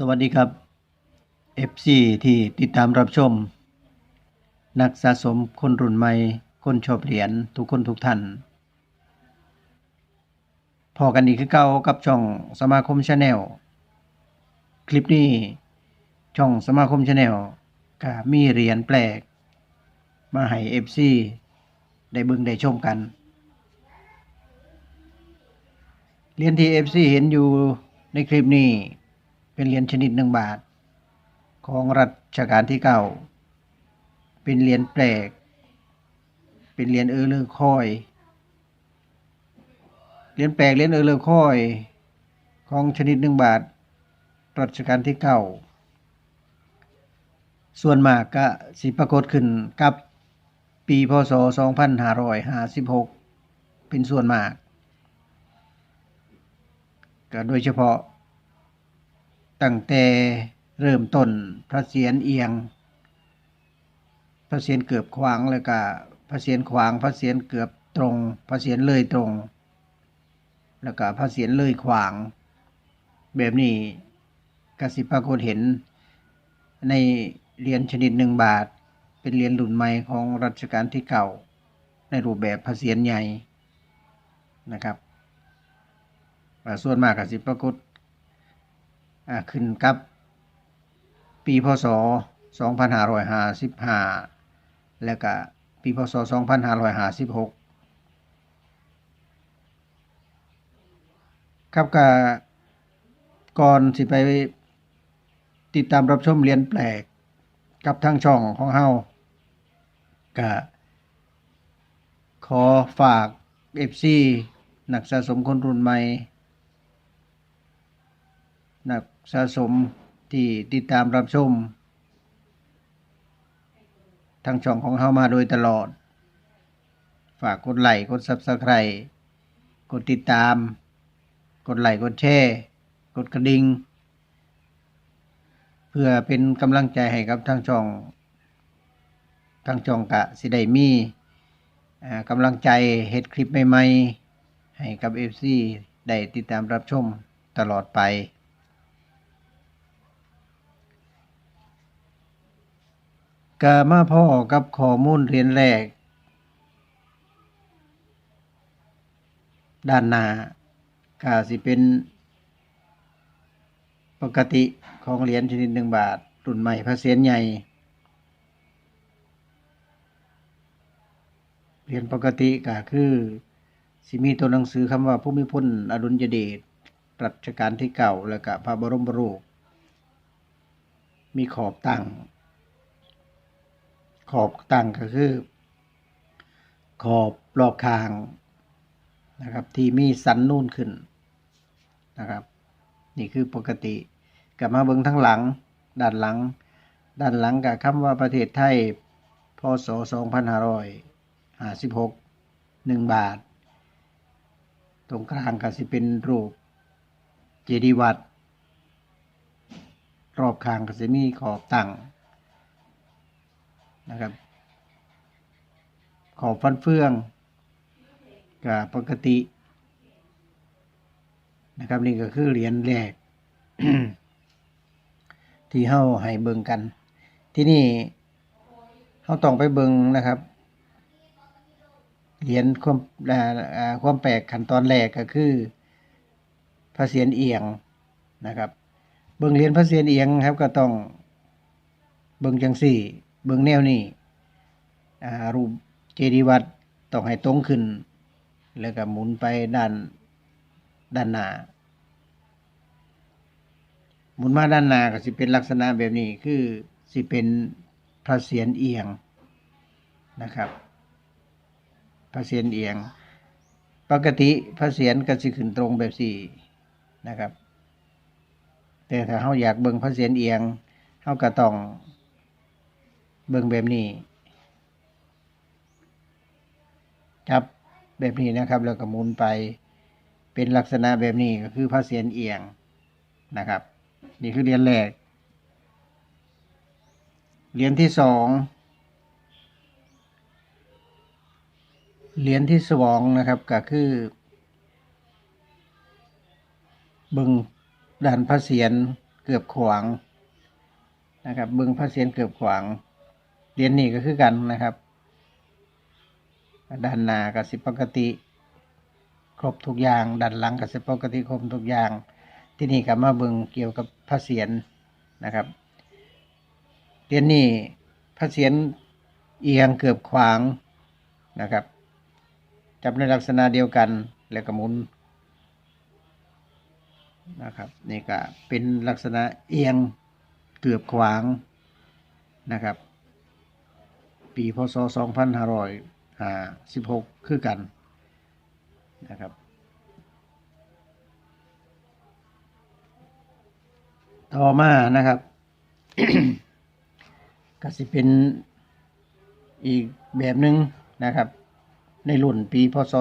สวัสดีครับ FC ที่ติดตามรับชม นักสะสมคนรุ่นใหม่ คนชอบเหรียญทุกคนทุกท่านพอกันอีกคือเก่ากับช่องสมาคมชาแนลคลิปนี้ ช่องสมาคมชาแนลก็มีเหรียญแปลก มาให้ FC ได้บิ่งได้ชมกันเหรียญที่ FC เห็นอยู่ในคลิปนี้ เป็นเหรียญชนิดหนึ่งบาท ของรัชกาลที่เก้าเป็นเหรียญแปลก เป็นเหรียญเออเลอคอยเหรียญแปลกเหรียญเออเลอคอยของชนิดหนึ่งบาท รัชกาลที่เก้าส่วนมากก็สิปรากฏขึ้นกับปีพศ 2556 เป็นส่วนมาก ก็โดยเฉพาะ ตั้งแต่เริ่มต้นพระเศียรเอียง พระเศียรเกือบขวางแล้วก็พระเศียรขวาง พระเศียรเกือบตรง พระเศียรเลยตรง แล้วก็พระเศียรเลยขวาง แบบนี้กสิปรากฏเห็นในเหรียญชนิดหนึ่งบาท เป็นเหรียญรุ่นใหม่ของรัชกาลที่เก่า ในรูปแบบพระเศียรใหญ่นะครับส่วนมากกสิปรากฏอ่า ขึ้นกับ ปีพศ 2555 แล้วก็ปีพศ 2556 ครับก็ก่อนสิไปติดตามรับชมเรียนแปลกกับทางช่องของเฮาก็ขอฝาก FC นักสะสมคนรุ่นใหม่นัก สะสมที่ติดตามรับชมทางช่องของเฮามาโดยตลอด ฝากกดไลค์กด Subscribe กดติดตาม กดไลค์กดแชร์กดกระดิ่งเพื่อเป็นกำลังใจให้กับทางช่อง ทางช่องกะสิได้มีอ่ากำลังใจเฮ็ดคลิปใหม่ๆ ให้กับ FC ได้ติดตามรับชมตลอดไป ก็มาพ่อกับข้อมูลเรียนแรก ด้านหน้าก็สิเป็นปกติของเหรียญชนิดหนึ่งบาท รุ่นใหม่พระเศียรใหญ่เหรียญปกติก็คือสิมีตัวหนังสือคำว่าภูมิพลอดุลยเดชรัชกาลที่เก่าแล้วก็พระบรมรูปมีขอบตั้ง ขอบตั้งก็คือ ขอบรอบคางนะครับ ที่มีสันนูนขึ้นนะครับ นี่คือปกติกลับมาเบิ่งทั้งหลัง ด้านหลัง ด้านหลังกับคำว่าประเทศไทยพศ2556 1 บาท ตรงกลางก็สิเป็นรูปเจดีย์วัด รอบข้างก็สิมีขอบตั้ง นะครับ ขอบฟันเฟืองกับปกติ นะครับ นี่ก็คือเหรียญแรก ที่เฮาให้เบิงกัน ที่นี่เฮาต้องไปเบิงนะครับเหรียญความความแปลกขั้นตอนแรกก็คือพระเศียรเอียงนะครับ เบิ่งเหรียญพระเศียรเอียงครับก็ต้องเบิ่งจังสี่ เบิ่งแนวนี้รูปเจดีย์วัดต้องให้ตรงขึ้น แล้วก็หมุนไปด้านด้านหน้าหมุนมาด้านหน้าก็สิเป็นลักษณะแบบนี้คือสิเป็นพระเศียรเอียงนะครับพระเศียรเอียง ปกติพระเศียรก็สิขึ้นตรงแบบสี่นะครับ แต่ถ้าเฮาอยากเบิ่งพระเศียรเอียงเฮาก็ต้อง เบิ่งแบบนี้ครับแบบนี้นะครับ แล้วก็หมุนไป เป็นลักษณะแบบนี้ก็คือพระเศียรเอียงนะครับ นี่คือเหรียญแรกเหรียญที่สองเหรียญที่สองนะครับก็คือเบิงด้านพระเศียรเกือบขวางนะครับเบิ้งพระเศียรเกือบขวาง เหรียญนี่ก็คือกันนะครับ ด้านหน้าก็สิปกติ ครบทุกอย่างด้านหลังก็สิปกติครบทุกอย่าง ที่นี่ก็มาเบิงเกี่ยวกับพระเศียรนะครับเหรียญนี้พระเศียรเอียงเกือบขวางนะครับจับในลักษณะเดียวกันแล้วก็หมุนนะครับนี่ก็เป็นลักษณะเอียงเกือบขวางนะครับ ปีพศ 2516คือกันนะครับ ต่อมานะครับก็สิเป็นอีกแบบหนึ่งนะครับ ในรุ่นปีพศ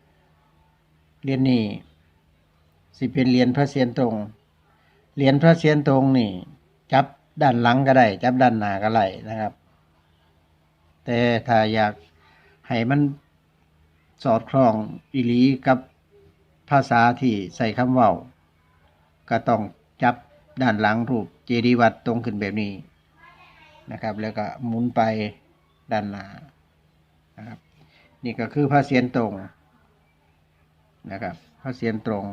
2556เหรียญนี้สิเป็นเหรียญพระเศียรตรง เหรียญพระเศียรตรงนี่ จับด้านหลังก็ได้ จับด้านหน้าก็ได้นะครับ แต่ถ้าอยากให้มันสอดคล้องอีหลีกับภาษาที่ใส่คำเว้าก็ต้องจับด้านหลังรูปเจดีย์วัดตรงขึ้นแบบนี้นะครับ แล้วก็หมุนไปด้านหน้านะครับ นี่ก็คือพระเศียรตรงนะครับพระเศียรตรง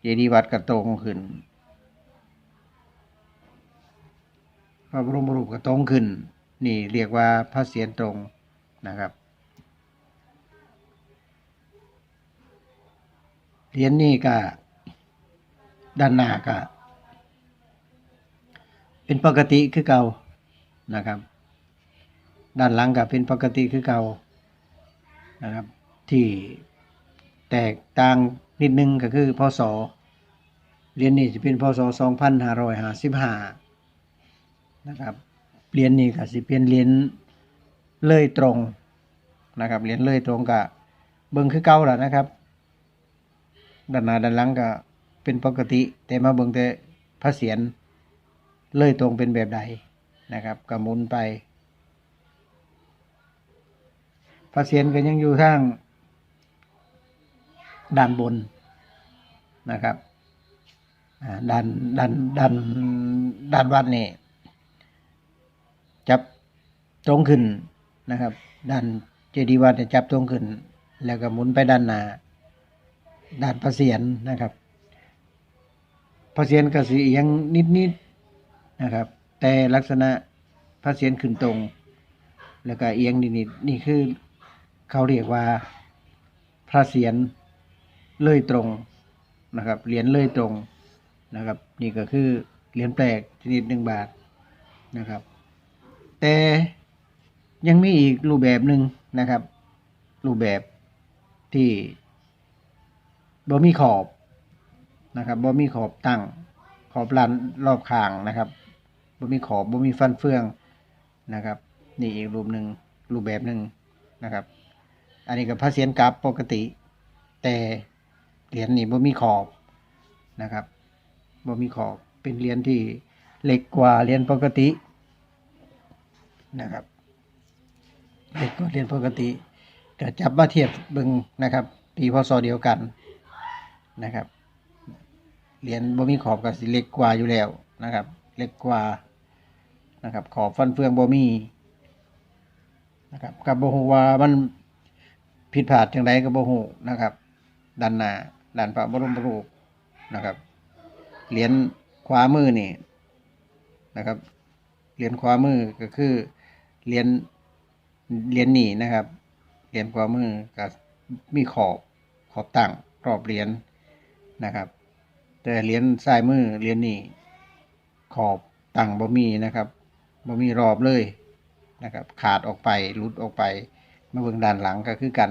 เจดีย์วัดก็ตรงขึ้น ระบรมรูปก็ตรงขึ้น นี่เรียกว่าพระเศียรตรงนะครับเหรียญนี่ก็ด้านหน้าก็เป็นปกติคือเก่านะครับ ด้านหลังก็เป็นปกติคือเก่านะครับ ที่แตกต่างนิดนึงก็คือพศเรียญนี้จะเป็นพศ2555 นะครับเหรียญนี้ก็สิเป็นเหรียญเลยตรงนะครับเหรียญเลยตรงก็เบิ่งคือเก่าแล้วนะครับด้านหน้าด้านหลังก็เป็นปกติ แต่มาเบิ่งแต่พระเศียรเลยตรงเป็นแบบใดนะครับก็หมุนไปพระเศียรก็ยังอยู่ทางด้านบนนะครับด้านด้านด้านด้านวัดนี่ ตรงขึ้นนะครับด้านเจดีย์วัดเนี่ยจับตรงขึ้น แล้วก็หมุนไปด้านหน้าด้านพระเศียรนะครับพระเศียรก็สีเอียงนิดๆนะครับ แต่ลักษณะพระเศียรขึ้นตรง แล้วก็เอียงนิดๆนี่คือเขาเรียกว่าพระเศียรเลื่อยตรงนะครับเหรียญเลื่อยตรงนะครับ นี่ก็คือเหรียญแปลกชนิดหนึ่งบาทนะครับ แต่ ยังมีอีกรูปแบบหนึ่งนะครับ รูปแบบที่บ่มีขอบนะครับบ่มีขอบตั้งขอบลานรอบข้างนะครับบ่มีขอบบ่มีฟันเฟืองนะครับ นี่อีกรูปหนึ่งรูปแบบหนึ่งนะครับ อันนี้ก็พระเศียรกราบปกติ แต่เหรียญนี่บ่มีขอบนะครับบ่มีขอบเป็นเหรียญที่เล็กกว่าเหรียญปกตินะครับ เล็กกว่าเรียญปกติก็จับมาเทียบบิ่งนะครับ ปีพศเดียวกันนะครับเหรียญบ่มีขอบก็สิเล็กกว่าอยู่แล้วนะครับ เล็กกว่านะครับ ขอบฟันเฟืองบ่มีนะครับกับบ่ฮู้ว่ามันผิดพลาดจังไดก็บ่ฮู้นะครับด้านหน้าด้านพระบรมรูปนะครับเหรียญขวามือนี่นะครับเหรียญขวามือก็คือเหรียญ เหรียญนี่นะครับเหรียญขวามือก็มีขอบขอบตั้งรอบเหรียญนะครับ แต่เหรียญซ้ายมือเหรียญนี่ขอบตั้งบ่มีนะครับบ่มีรอบเลยนะครับ ขาดออกไปหลุดออกไปมาเบิ่งด้านหลังก็คือกัน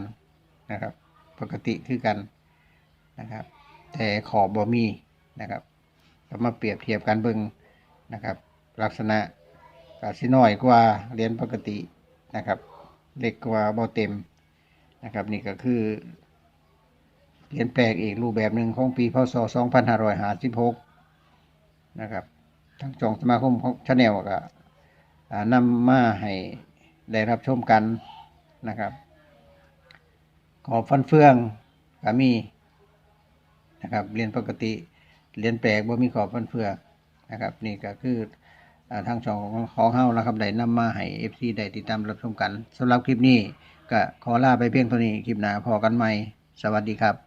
นะครับ ปกติคือกันนะครับ แต่ขอบบ่มีนะครับก็มาเปรียบเทียบกันเบิ่งนะครับ ลักษณะก็สิน้อยกว่าเหรียญปกติ นะครับเล็กกว่าบ่เต็มนะครับ นี่ก็คือเหรียญแปลกอีกรูปแบบหนึ่งของปีพศ 2556 นะครับทั้งจองสมาคมของชาแนลก็นำมาให้ได้รับชมกันนะครับ ขอบฟันเฟืองก็มีนะครับเหรียญปกติเหรียญแปลกบ่มีขอบฟันเฟือกนะครับ นี่ก็คือ ทางช่องของของเฮานะครับได้นำมาให้ FC ได้ติดตามรับชมกัน สำหรับคลิปนี้ก็ขอลาไปเพียงเท่านี้คลิปหน้าพอกันใหม่ สวัสดีครับ